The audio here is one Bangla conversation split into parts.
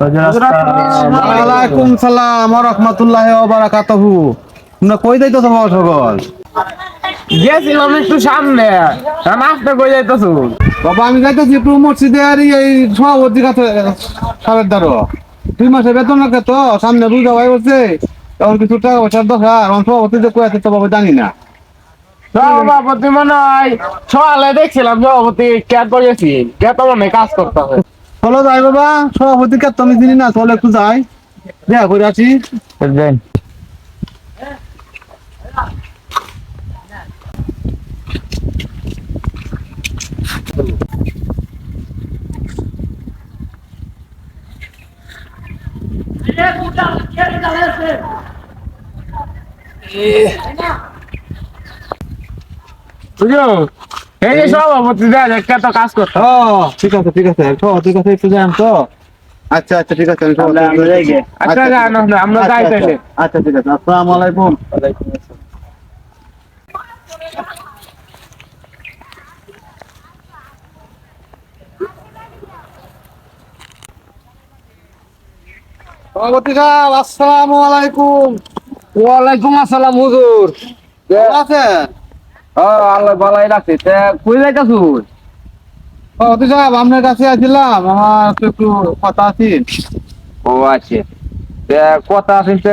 ওয়ালাইকুম সালাম ওয়া রাহমাতুল্লাহি ওয়া বারাকাতুহু। তোমরা কই যাইতো তোমার সকল গেছিলাম একটু সামনে। কারণ কই যাইতেছো? বাবা আমি যাইতেছি একটু এই সভাপতির কাছে সাবের দ্বারো। দুই মাসে বেতন লাগে তো সামনে বুঝা ভাই বলছে তখন কিছু টাকা পয়সার দরকার। এখন সভাপতি যে কই আছে তো বাবা জানি না। সভাপতি মনে হয় সকালে দেখছিলাম সভাপতি ক্যাট করেছি কে তো মনে কাজ করতে হবে চলো যাই বাবা সভাপতি কে তুমি চিনি না চলো একটু যাই। দেখা করে আসি। বুঝলো? এই যে সভাপতি দেখ কে তো কাজ করতে ও ঠিক আছে ঠিক আছে সভাপতির কাছে একটু যান তো আচ্ছা আচ্ছা ঠিক আছে আমি সভাপতির কাছে- আচ্ছা যান আমরা- আমরা আচ্ছা, যাই আচ্ছা, তাহলে আচ্ছা ঠিক আছে আসসালামু আলাইকুম সভাপতি সাহেব আসসালামু আলাইকুম ওয়ালাইকুম আসসালাম হুজুর কেমন আছেন হ্যাঁ আল্লাহ ভালাই রাখছে। তে কই যাইতাছো? সভাপতি সাহেব আপনার কাছে আসছিলাম আমার তো একটু কথা আছে। ও আচ্ছা। কথা আছে তে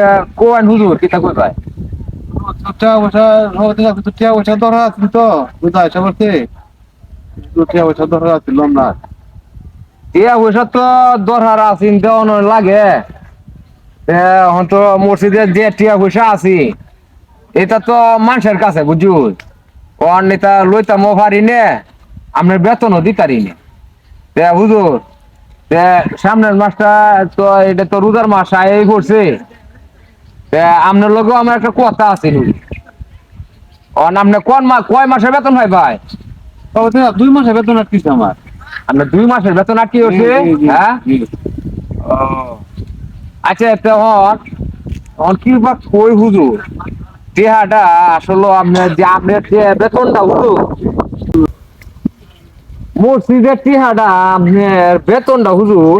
হুজুর কিতা কই ভাই পয়সা পয়সা পয়সা আছিল না। টিয়া পয়সা তো দেওয়ানো লাগে। তে এখন তো মসজিদে যে টিয়া পয়সা আছে এটা তো মানুষের কাছে বুঝুন অন এটা লইতাম পারি নে আপনার বেতনও দিতারি নে। হুজুর সামনের মাসটা তো এটা তো রোজার মাস আয় করছে। আপনার লগেও আমার একটা কথা আছে অন আপনি কোন মাস কয় মাসের বেতন হয় ভাই? দুই মাসে বেতন আটকিছে আমার। আপনার দুই মাসের বেতন আটকে হচ্ছে হ্যাঁ? ও। আচ্ছা তখন তখন কি বা কই হুজুর? টেহাটা আসলে আপনার যে আপনার বেতনটা হুজুর মসজিদের টেহাটা আপনার বেতনটা হুজুর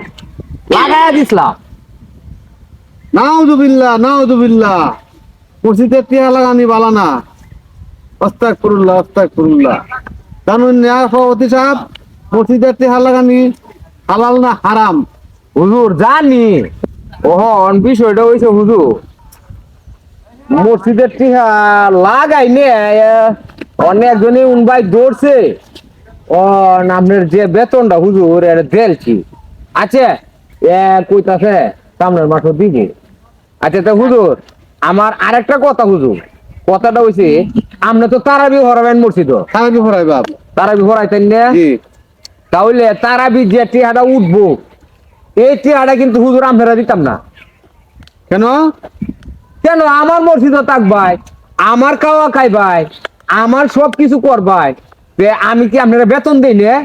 লাগাই দিছিলাম। নাউজুবিল্লাহ নাউজুবিল্লাহ। মসজিদে টিয়া লাগানি বালা না। আস্তাগফিরুল্লাহ আস্তাগফিরুল্লাহ। জানুন না সভাপতি সাহেব মসজিদে টিয়া লাগানি হালাল না হারাম? হুজুর জানি। ওহন বিষয়টা হয়েছে হুজুর মসজিদের টিহা লাগাই নে অনেকজনে উনবাই দৌড়ছে। ও আপনার যে বেতনটা হুজুর এটা দেলছি আচ্ছা এ কইতাছে সামনের মাঠও দিকে। আচ্ছা তা হুজুর আমার আরেকটা কথা হুজুর। কথাটা হইছে আপনি তো তারাবি হরাবেন মসজিদ। সাহেবি ফরাই বাপ। তারাবি হরাইতেন না? জি। তাহলে তারাবি যে টিহাটা উঠবো এই টিহাটা কিন্তু হুজুর আপনারা দিতাম না। কেন? কেন আমার মসজিদও থাকবাই আমার খাওয়া খাইবাই আমার সব কিছু করবাই আমি কি আপনারা বেতন দিই না?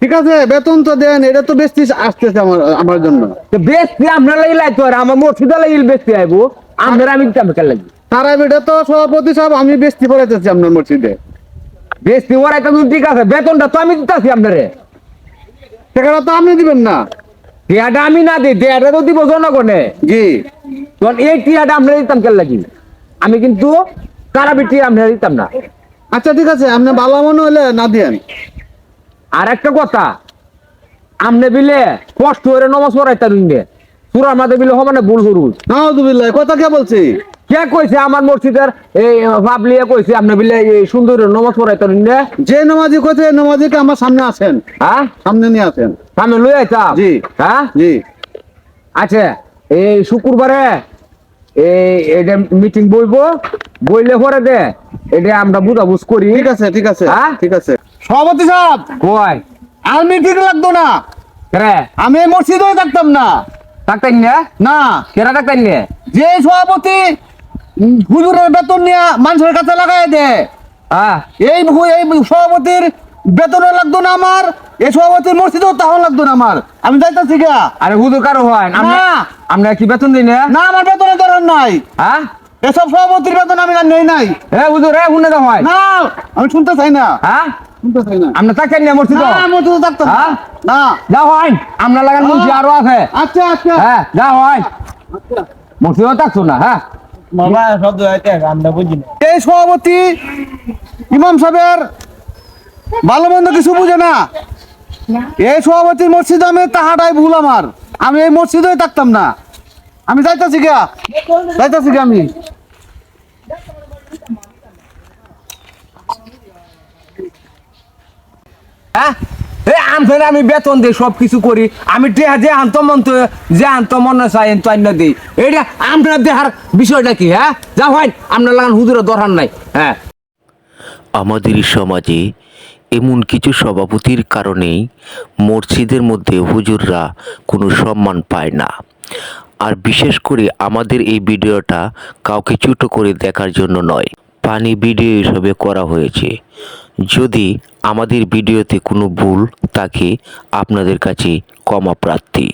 ঠিক আছে বেতন তো দেন এটা তো বেশি আসতেছে আমার আমার জন্য। বেশি আপনারা লাগি লাইতো আর আমার মসজিদে লাগি বেশি আইবো আপনারা আমি কেন লাগি তারা বেটা তো সভাপতি সাহেব আমি বেশি পড়াইতেছি আপনার মসজিদে। বেশি ওরাই তো ঠিক আছে বেতনটা তো আমি দিতাছি আপনারে। সেখানে তো আপনি দিবেন না। টিয়াটা আমি না দিই দেয়াটা তো দিব জনগণে। জি। তখন এই টিয়াটা আপনারা দিতাম কেন লাগি আমি কিন্তু তারাবি টিয়া আপনারা দিতাম না। আচ্ছা ঠিক আছে আপনি ভালো মনে হলে না আর একটা কথা আমনে বিলে কষ্ট করে নমাজ মাঝে বিলে ভুল হুরুজ? কথা কে বলছি? কে কইছে আমার মসজিদের এই ভাবলিয়া কইছে আপনি বিলে এই সুন্দর নমাজ পড়াইতা দিনে যে নমাজি এই নমাজিকে আমার সামনে আসেন। হ্যাঁ? সামনে নিয়ে আসেন। সামনে লই আইতাম? জি। হ্যাঁ? জি। আচ্ছা এই শুক্রবারে এই এটা মিটিং বইবো? বইলে পরে দে। এটা আমরা বুঝাবুঝ করি। ঠিক আছে ঠিক আছে হ্যাঁ? ঠিক আছে। সভাপতি সাহেব! কয় আর মিটিং লাগতো না। রে আমি এই মসজিদেও থাকতাম না। ডাক্তার নিয়ে না। কেরা ডাক্তার নিয়ে যে সভাপতি হুজুরের বেতন নিয়ে মানুষের কাছে লাগাই দেয় হ্যাঁ এই এই সভাপতির বেতনও লাগতো না আমার। এই সভাপতির মসজিদেও তাহলে লাগতো না আমার। আমি যাইতেছি গা আরে হুদুর কারও হয়? না। আমরা কি বেতন দিই না না আমার বেতনের দরকার নাই। হ্যাঁ? এসব সভাপতির বেতন আমি নেই নাই। এ হুজুর এ শুনে দাও হয়? না আমি শুনতে চাই না। হ্যাঁ? শুনতে চাই না। আমরা থাকেন না মসজিদ? না মসজিদে থাকতাম হ্যাঁ? না। যাও হয় আমরা লাগান মুন্সি আরও আছে। আচ্ছা আচ্ছা। হ্যাঁ যাও হয়। আচ্ছা। থাকছো না হ্যাঁ? মামা শব্দ হইতে আমরা বুঝি না। এই সভাপতি ইমাম সাহেবের ভালো মন্দ কিছু বুঝে না। এই সভাপতির মসজিদে আমি তাহাটাই ভুল আমার। আমি এই মসজিদে থাকতাম না। আমি যাইতাছি গা যাইতাছি গা আমি। হ্যাঁ? আমি বেতন দিই সব কিছু করি। আমি টেহা যে আন্ত মন তো যে আন্ত মনে চাই তো আন্য দিই। এইটা আপনার দেহার বিষয়টা কি হ্যাঁ? যা হয় আপনার লাগান হুজুরের দরকার নাই হ্যাঁ? আমাদের সমাজে এমন কিছু সভাপতির কারণেই মসজিদের মধ্যে হুজুররা কোনো সম্মান পায় না। আর বিশেষ করে আমাদের এই ভিডিওটা কাউকে ছোট করে দেখার জন্য নয়, পানি ভিডিও হিসাবে করা হয়েছে। যদি আমাদের ভিডিওতে কোনো ভুল থাকে, আপনাদের কাছে ক্ষমা প্রার্থী।